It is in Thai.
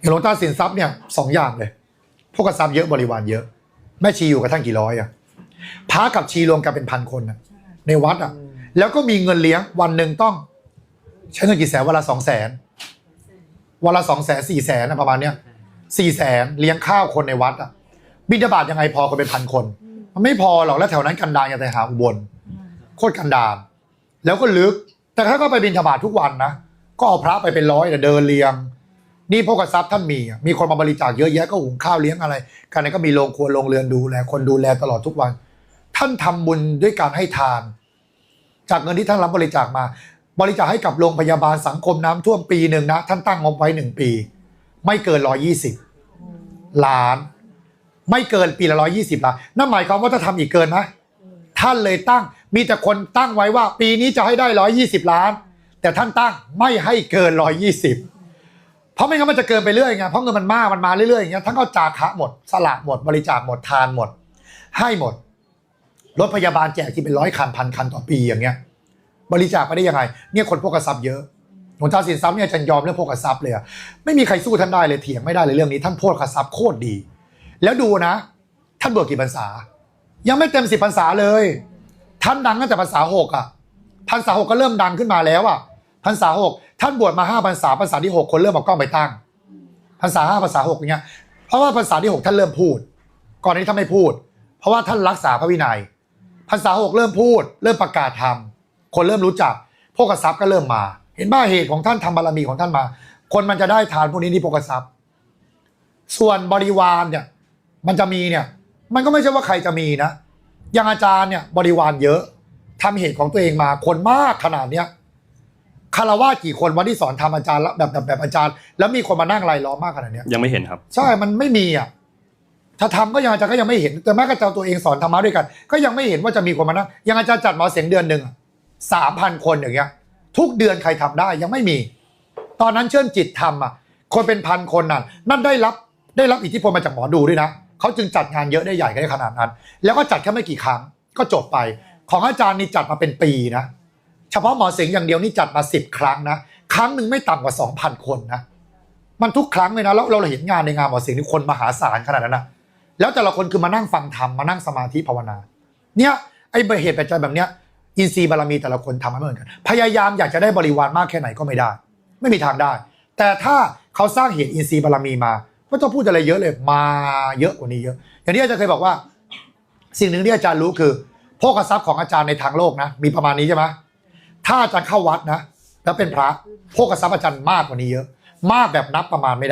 อย่างหลวงตาสินทรัพย์เนี่ยสองอย่างเลยพวกกทรัพย์เยอะบริวารเยอะ แม่ชีอยู่กับท่านกี่ร้อยอะพระกับชีรวมกันเป็นพันคนนะในวัดอะแล้วก็มีเงินเลี้ยงวันหนึ่งต้อง ใช้เงินกี่แสนวันละสองแสนวันละสองแสนสี่แสนนะประมาณเนี้ยสี่แสนเลี้ยงข้าวคนในวัดอะบิณฑบาตยังไงพอกันเป็นพันคน มันไม่พอหรอกแล้วแถวนั้นกันดารอย่างแต่หาอุบลโคตรกันดารแล้วก็ลึก แต่ถ้าก็ไปบิณฑบาตทุกวันนะก็เอาพระไปเป็นร้อยแต่เดินเรียง นี่พวกกทรัพย์ท่านมีอะมีคนมาบริจาคเยอะแยะก็หุงข้าวเลี้ยงอะไรกันนั้นก็มีโรงครัวโรงเรือนดูแลคนดูแลตลอดทุกวัน ท่านทำบุญด้วยการให้ทาน จากเงินที่ท่านรับบริจาคมา บริจาคให้กับโรงพยาบาลสังคมน้ำท่วมปีหนึ่งนะ ท่านตั้งงบไว้หนึ่งปี ไม่เกินร้อยี่สิบล้าน ไม่เกินปีละร้อยี่สิบล้านนั่นหมายความว่าถ้าทำอีกเกินนะท่านเลยตั้งมีแต่คนตั้งไว้ว่า ปีนี้จะให้ได้ร้อยี่สิบล้าน แต่ท่านตั้งไม่ให้เกินร้อยี่สิบ เพราะไม่งั้นมันจะเกินไปเรื่อยไงเพราะเงินมันมากมันมาเรื่อยๆอย่างเงี้ยท่านก็จาคะหมดสละหมดบริจาคหมดทานหมด ให้หมดรถพยาบาลแจกที่เป็นร้อยคันพันคันต่อปีอย่างเงี้ย บริจาคไปได้ยังไง เนี่ยคนพวกกระซับเยอะหลวงตาสินทรัพย์เนี่ยฉันยอมเรื่องพวกกระซับเลยอะไม่มีใครสู้ท่านได้เลยเถียงไม่ได้เลยเรื่องนี้ท่านโพดกระซับโคตรดี แล้วดูนะ ท่านบวชกี่พรรษา ยังไม่เต็มสิบพรรษาเลย ท่านดังตั้งแต่พรรษาหกอะพรรษาหกก็เริ่มดังขึ้นมาแล้วอะ พรรษาหกท่านบวชมาห้าพรรษาพรรษาที่หกคนเริ่มเอากล้องไปตั้งพรรษาห้าพรรษาหกอย่างเงี้ยเพราะว่าพรรษาที่หกท่านเริ่มพูด ก่อนนี้ท่านไม่พูด เพราะว่าท่านรักษาพระวินัยพรรษาหกเริ่มพูด เริ่มประกาศธรรมคนเริ่มรู้จักพวกกระซับก็เริ่มมา เห็นบ้าเหตุของท่านทำบารมีของท่านมา คนมันจะได้ทานพวกนี้ที่พวกกระซับส่วนบริวารเนี่ย มันจะมีเนี่ย มันก็ไม่ใช่ว่าใครจะมีนะอย่างอาจารย์เนี่ยบริวารเยอะทำเหตุของตัวเองมาคนมากขนาดเนี้ย คารวะกี่คนวันที่สอนทำอาจารย์แล้วแบบแบบแบบอาจารย์ แล้วมีคนมานั่งรายล้อมมากขนาดเนี้ยยังไม่เห็นครับ ใช่ มันไม่มีอะ ถ้าทำก็ยังอาจารย์ก็ยังไม่เห็น แต่แม้กระทั่งตัวเองสอนธรรมะด้วยกัน ก็ยังไม่เห็นว่าจะมีคนมานั่งยังอาจารย์จัดหมอเสียงเดือนหนึ่งสามพันคนอย่างเงี้ย ทุกเดือนใครทำได้ยังไม่มี ตอนนั้นเชื่อจิตทำอะ คนเป็นพันคนน่ะนั่นได้รับได้รับอิทธิพลมาจากหมอดูด้วยนะเขาจึงจัดงานเยอะได้ใหญ่ได้ขนาดนั้น แล้วก็จัดแค่ไม่กี่ครั้งก็จบไป ของอาจารย์นี่จัดมาเป็นปีนะ เฉพาะหมอเสียงอย่างเดียวนี่จัดมาสิบครั้งนะ ครั้งหนึ่งไม่ต่ำกว่าสองพันคนนะ มันทุกครั้งเลยนะแล้วเราเห็นงานในงานหมอเสียงนี่คนมหาศาลขนาดนั้นนะแล้วแต่ละคนคือมานั่งฟังธรรมมานั่งสมาธิภาวนา เนี่ยไอ้เหตุปัจจัยแบบเนี้ยอินทรีย์บารมีแต่ละคนทำไม่เหมือนกันพยายามอยากจะได้บริวารมากแค่ไหนก็ไม่ได้ ไม่มีทางได้ แต่ถ้าเขาสร้างเหตุอินทรีย์บารมีมาไม่ต้องพูดอะไรเยอะเลยมาเยอะกว่านี้เยอะ อย่างที่อาจารย์เคยบอกว่า สิ่งหนึ่งที่อาจารย์รู้คือโภคทรัพย์ของอาจารย์ในทางโลกนะ มีประมาณนี้ใช่ไหม ถ้าอาจารย์เข้าวัดนะ แล้วเป็นพระพวกกรัพย์อาจารย์มากกว่านี้เยอะ มากแบบนับประมาณไม่ได้